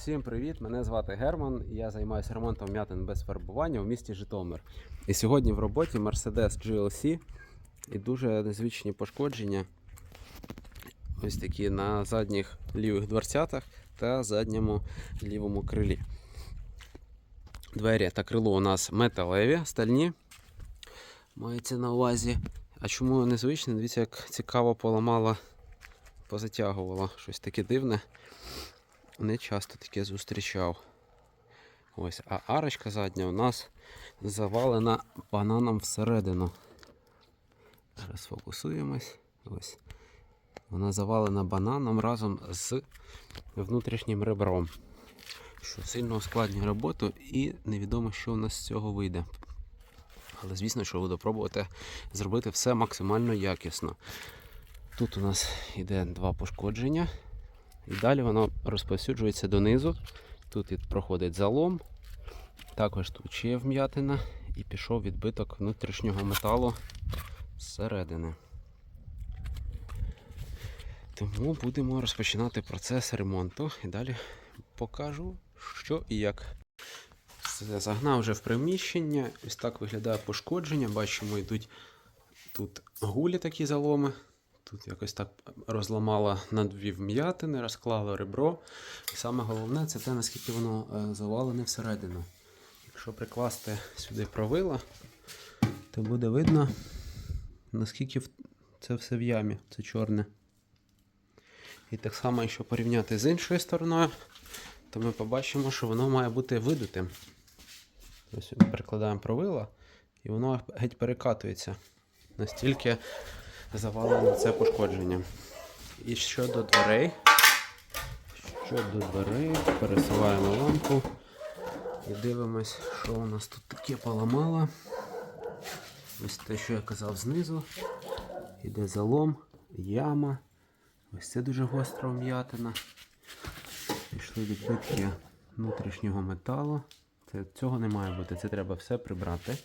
Всім привіт! Мене звати Герман. Я займаюся ремонтом м'ятин без фарбування у місті Житомир. І сьогодні в роботі Mercedes GLC і дуже незвичні пошкодження. Ось такі на задніх лівих дверцятах та задньому лівому крилі. Двері та крило у нас металеві, стальні. Мається на увазі. А чому незвичне? Дивіться, як цікаво поламала, позатягувала щось таке дивне. Не часто таке зустрічав. Ось, а арочка задня у нас завалена бананом всередину. Зараз фокусуємось. Ось. Вона завалена бананом разом з внутрішнім ребром. Що сильно ускладнює роботу і невідомо, що у нас з цього вийде. Але звісно, що буду пробувати зробити все максимально якісно. Тут у нас йде два пошкодження. І далі воно розповсюджується донизу. Тут проходить залом, також тут ще є вм'ятина і пішов відбиток внутрішнього металу зсередини. Тому будемо розпочинати процес ремонту і далі покажу, що і як. Все, загнав вже в приміщення. Ось так виглядає пошкодження. Бачимо, йдуть тут гулі такі заломи. Тут якось так розламала на дві вм'ятини, розклала ребро. І саме головне це те, наскільки воно е, завалене всередину. Якщо прикласти сюди провила, то буде видно, наскільки це все в ямі, це чорне. І так само, якщо порівняти з іншою стороною, то ми побачимо, що воно має бути видутим. Ось ми прикладаємо провила, і воно геть перекатується. Настільки завалено це пошкодження. І щодо дверей. Щодо дверей, пересуваємо лампу і дивимось, що у нас тут таке поламало. Ось те, що я казав знизу. Іде залом, яма. Ось це дуже гостра вм'ятина. Пішли відбитки внутрішнього металу. Це, цього не має бути, це треба все прибрати.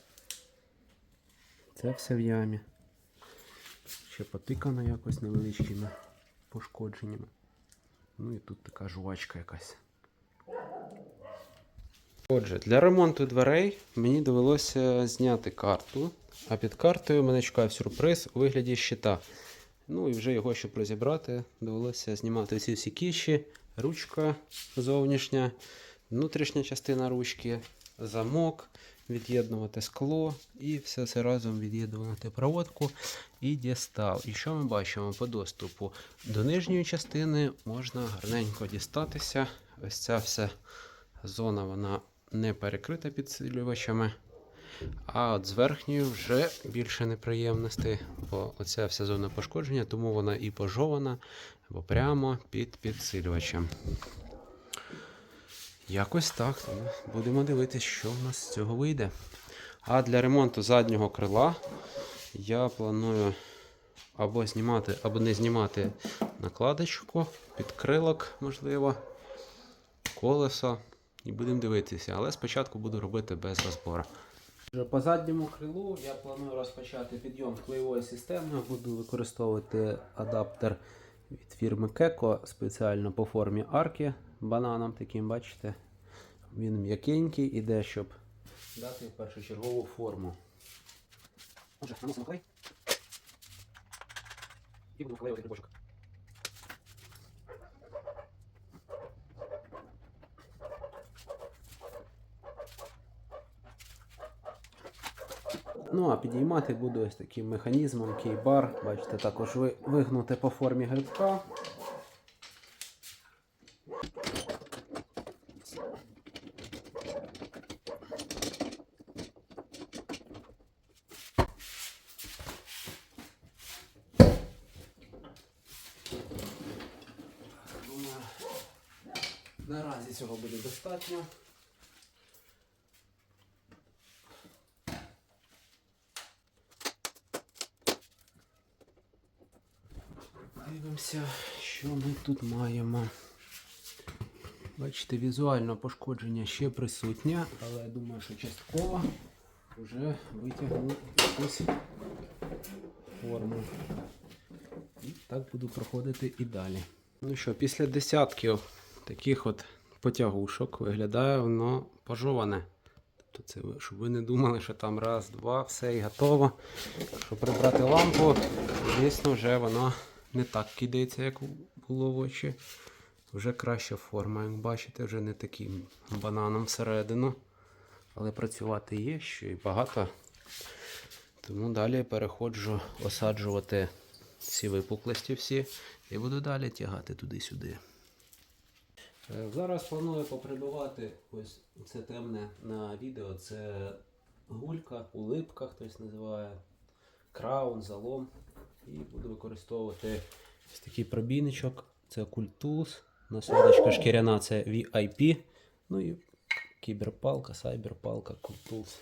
Це все в ямі. Ще потикано якось невеличкими пошкодженнями. Ну і тут така жувачка якась. Отже, для ремонту дверей мені довелося зняти карту, а під картою мене чекав сюрприз у вигляді щита. Ну і вже його, щоб розібрати, довелося знімати ці всі кіші, ручка зовнішня, внутрішня частина ручки, замок, від'єднувати скло і все це разом від'єднувати проводку і дістав. І що ми бачимо по доступу? До нижньої частини можна гарненько дістатися. Ось ця вся зона вона не перекрита підсилювачами. А от з верхньою вже більше неприємностей, бо оця вся зона пошкодження, тому вона і пожована, бо прямо під підсилювачем. Якось так. Будемо дивитися, що в нас з цього вийде. А для ремонту заднього крила я планую або знімати, або не знімати накладочку, підкрилок, можливо, колесо. І будемо дивитися. Але спочатку буду робити без розбору. По задньому крилу я планую розпочати підйом клеєвої системи. Буду використовувати адаптер від фірми Keko спеціально по формі арки бананом таким, бачите. Він м'якенький, іде, щоб дати першочергову форму. Отже, наносимо клей. І буду вклеювати грибочок. Ну, а підіймати буду ось таким механізмом, кейбар. Бачите, також ви- вигнуте по формі грибка. Думаю, наразі цього буде достатньо. Дивимося, що ми тут маємо. Бачите, візуально пошкодження ще присутнє, але я думаю, що частково вже витягнув якусь форму. І так буду проходити і далі. Ну що, після десятків таких от потягушок. Виглядає воно пожоване. Тобто це, щоб ви не думали, що там раз, два, все і готово. Щоб прибрати лампу, звісно, вже воно не так кидається, як було в очі. Вже краща форма, як бачите, вже не таким бананом всередину. Але працювати є ще й багато. Тому далі переходжу осаджувати ці випуклості всі і буду далі тягати туди-сюди. Е, Зараз планую поприбивати ось це темне на відео. Це гулька, улипка, хтось називає, краун, залом. І буду використовувати ось такий пробійничок. Це культус. Насадочка шкіряна це VIP. Ну і кіберпалка, сайберпалка, культус.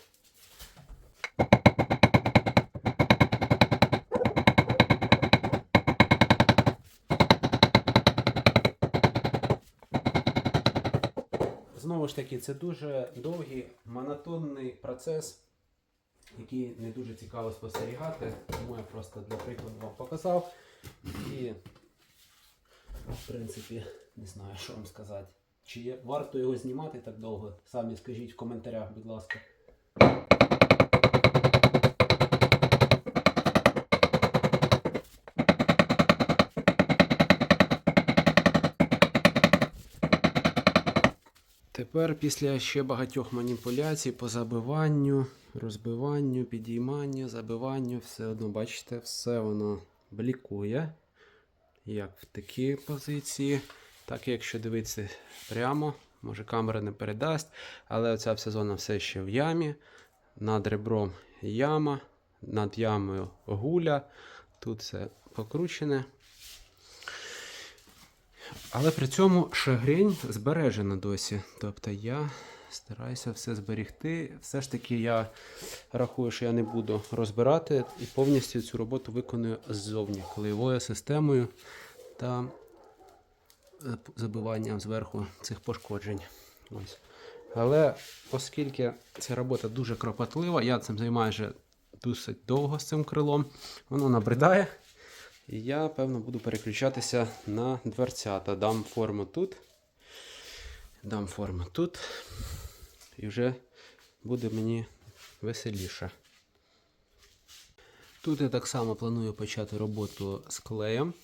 Знову ж таки, це дуже довгий, монотонний процес, який не дуже цікаво спостерігати. Тому я просто для прикладу вам показав. І, в принципі, не знаю, що вам сказати. Чи варто його знімати так довго? Самі скажіть в коментарях, будь ласка. Тепер після ще багатьох маніпуляцій по забиванню, розбиванню, підійманню, забиванню, все одно, бачите, все воно блікує. Як в такій позиції, так і якщо дивитися прямо, може камера не передасть, але оця вся зона все ще в ямі. Над ребром яма, над ямою гуля. Тут все покручене. Але при цьому шагрень збережена досі. Тобто я стараюся все зберегти. Все ж таки я рахую, що я не буду розбирати і повністю цю роботу виконую ззовні клеєвою системою та е, забиванням зверху цих пошкоджень. Ось. Але оскільки ця робота дуже кропотлива, я цим займаюся досить довго з цим крилом, воно набридає. І я, певно, буду переключатися на дверцята. Дам форму тут. Дам форму тут. І вже буде мені веселіше. Тут я так само планую почати роботу з клеєм.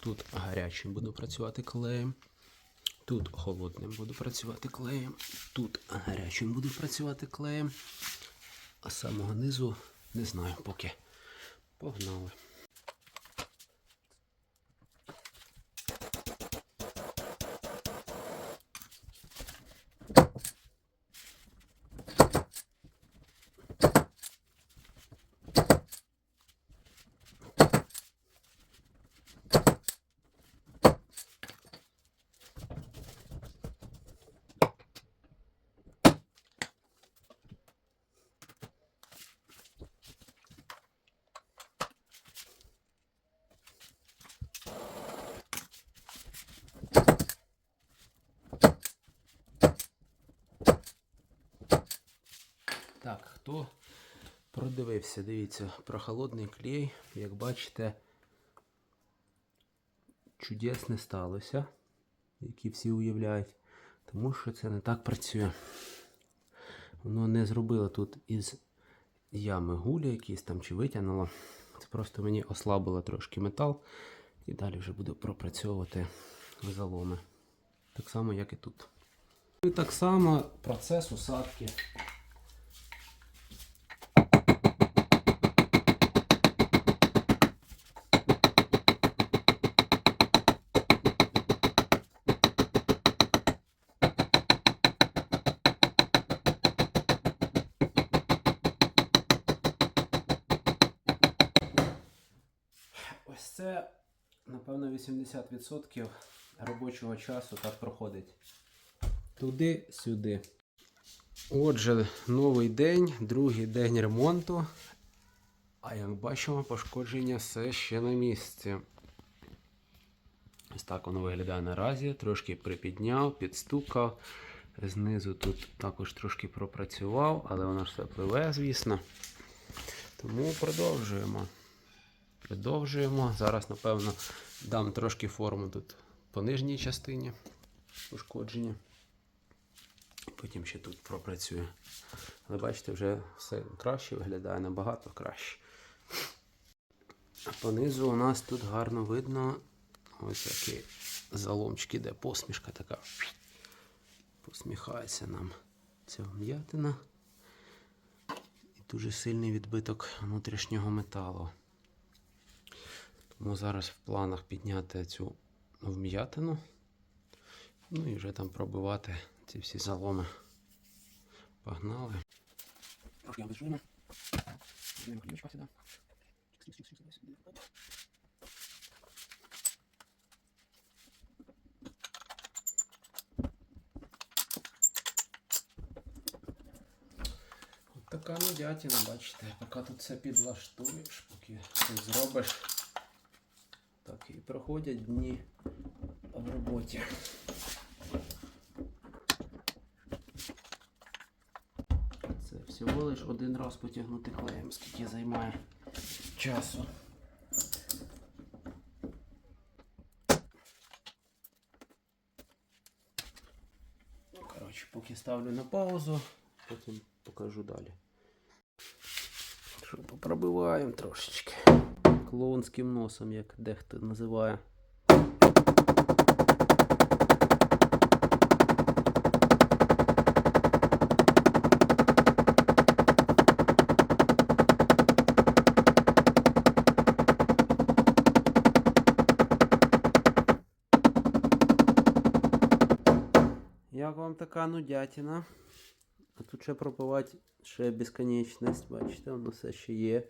Тут гарячим буду працювати клеєм. Тут холодним буду працювати клеєм. Тут гарячим буду працювати клеєм. А самого низу не знаю поки. Погнали. Так, хто продивився, дивіться, про холодний клей, як бачите, чудес не сталося, які всі уявляють, тому що це не так працює. Воно не зробило тут із ями гулі якісь там чи витягнуло. Це просто мені ослабило трошки метал. І далі вже буду пропрацьовувати заломи. Так само, як і тут. І так само процес усадки. 80% робочого часу так проходить. Туди-сюди. Отже, новий день, другий день ремонту. А як бачимо, пошкодження все ще на місці. Ось так воно виглядає наразі. Трошки припідняв, підстукав. Знизу тут також трошки пропрацював, але воно ж все пливе, звісно. Тому продовжуємо. Продовжуємо. Зараз, напевно, дам трошки форму тут по нижній частині. пошкодження. Потім ще тут пропрацюю. Але бачите, вже все краще виглядає, набагато краще. А понизу у нас тут гарно видно ось такі заломчики, де посмішка така. Посміхається нам ця м'ятина. І дуже сильний відбиток внутрішнього металу. Тому зараз в планах підняти цю вм'ятину. Ну і вже там пробивати ці всі заломи. Погнали. Трошки обезжуємо. Візьмемо ключка сюди. Така нудятина, бачите, поки тут все підлаштуєш, поки все зробиш. Проходять дні в роботі. Це всього лиш один раз потягнути клеєм, скільки займає часу. Ну, коротше, поки ставлю на паузу, потім покажу далі. Що попробиваємо трошечки. Клоунським носом, як дехто називає. Як вам така нудятина? А тут ще пробивати ще безконечність, бачите, воно все ще є.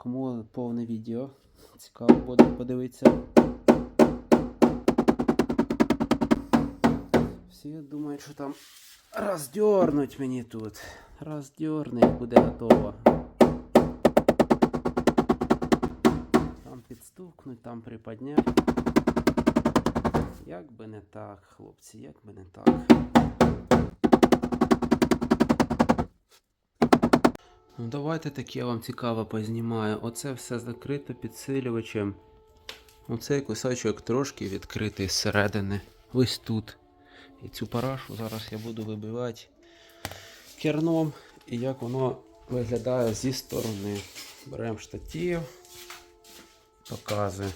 Кому повне відео. Цікаво буде подивитися. Всі думають, що там роздернуть мені тут. Роздернуть буде готово. Там підстукнуть, там приподнять. Як би не так, хлопці, як би не так. Ну, давайте таке вам цікаво познімаю. Оце все закрито підсилювачем. Оцей кусочок трошки відкритий зсередини. Ось тут. І цю парашу зараз я буду вибивати керном. І як воно виглядає зі сторони. Беремо штатів, показую.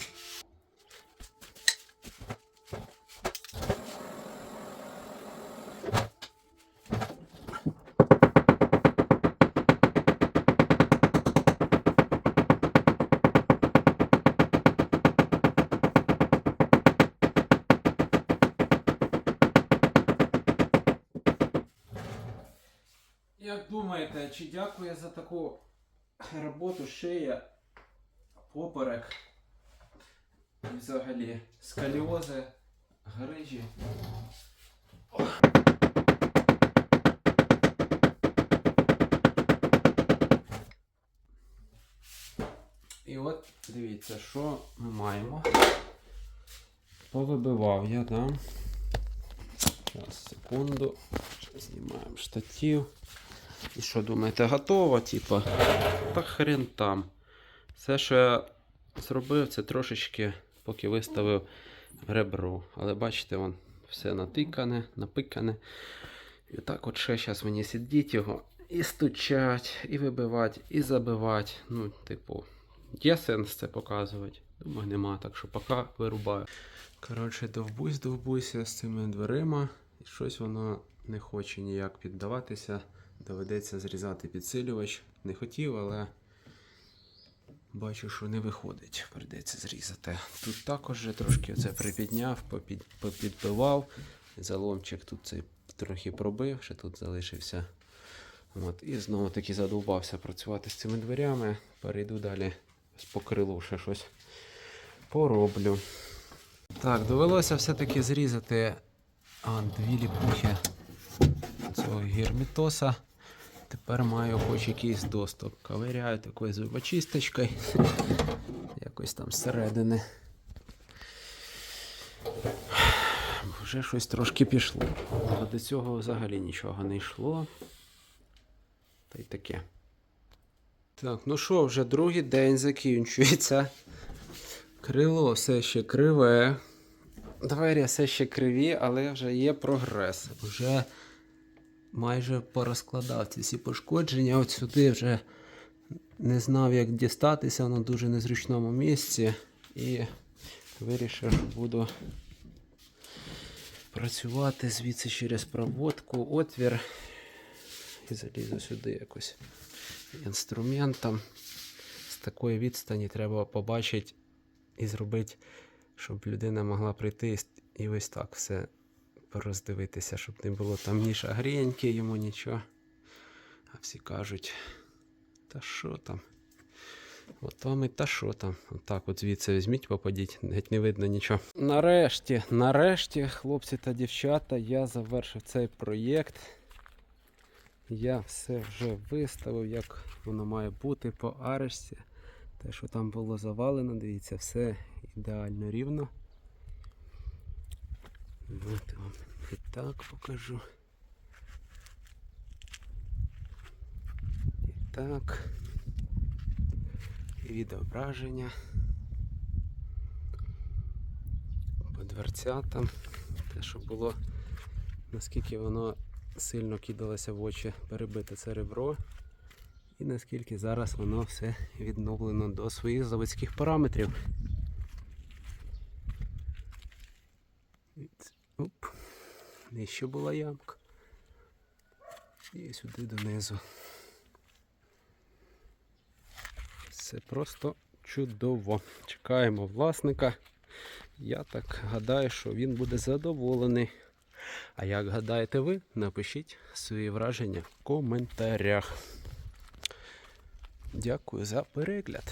Думаєте, чи дякує за таку роботу шия, поперек і взагалі сколіози, грижі? І от дивіться, що ми маємо. Повибивав я, да? Зараз, секунду. Знімаємо штатив. І що думаєте, готово? Типа? Та хрен там. Все, що я зробив, це трошечки, поки виставив ребро. Але бачите, вон все натикане, напикане. І так от ще зараз мені сидіть його і стучать, і вибивати, і забивати. Ну, типу, є сенс це показувати. Думаю, нема, так що поки вирубаю. Коротше, довбусь, довбуйся з цими дверима. І щось воно не хоче ніяк піддаватися. Доведеться зрізати підсилювач. Не хотів, але бачу, що не виходить. Придеться зрізати. Тут також трошки це припідняв, попід, попідбивав. Заломчик тут цей трохи пробив, ще тут залишився. От, і знову таки задовбався працювати з цими дверями. Перейду далі з покрилу ще щось пороблю. Так, довелося все-таки зрізати а, дві ліпухи цього герметоса. Тепер маю хоч якийсь доступ. Ковиряю такою зубочисточкою. Якось там зсередини. Вже щось трошки пішло. Але до цього взагалі нічого не йшло. Та й таке. Так, ну що, вже другий день закінчується. Крило все ще криве. двері все ще криві, але вже є прогрес. Вже майже порозкладав ці всі пошкодження. От сюди вже не знав, як дістатися, воно дуже незручному місці. І вирішив, що буду працювати звідси через проводку, отвір. І залізу сюди якось інструментом. З такої відстані треба побачити і зробити, щоб людина могла прийти і ось так все пороздивитися, щоб не було там ні шагреньки, йому нічого. А всі кажуть, та що там? От вам і та що там. Отак от звідси візьміть, попадіть, геть не видно нічого. Нарешті, нарешті, хлопці та дівчата, я завершив цей проєкт. Я все вже виставив, як воно має бути по арешті. Те, що там було завалено, дивіться, все ідеально рівно. От вам і так покажу. І так. І відображення. По дверцятам. Те, що було, наскільки воно сильно кидалося в очі перебите це ребро. І наскільки зараз воно все відновлено до своїх заводських параметрів. Нижче була ямка. І сюди донизу. Це просто чудово. Чекаємо власника. Я так гадаю, що він буде задоволений. А як гадаєте ви, напишіть свої враження в коментарях. Дякую за перегляд.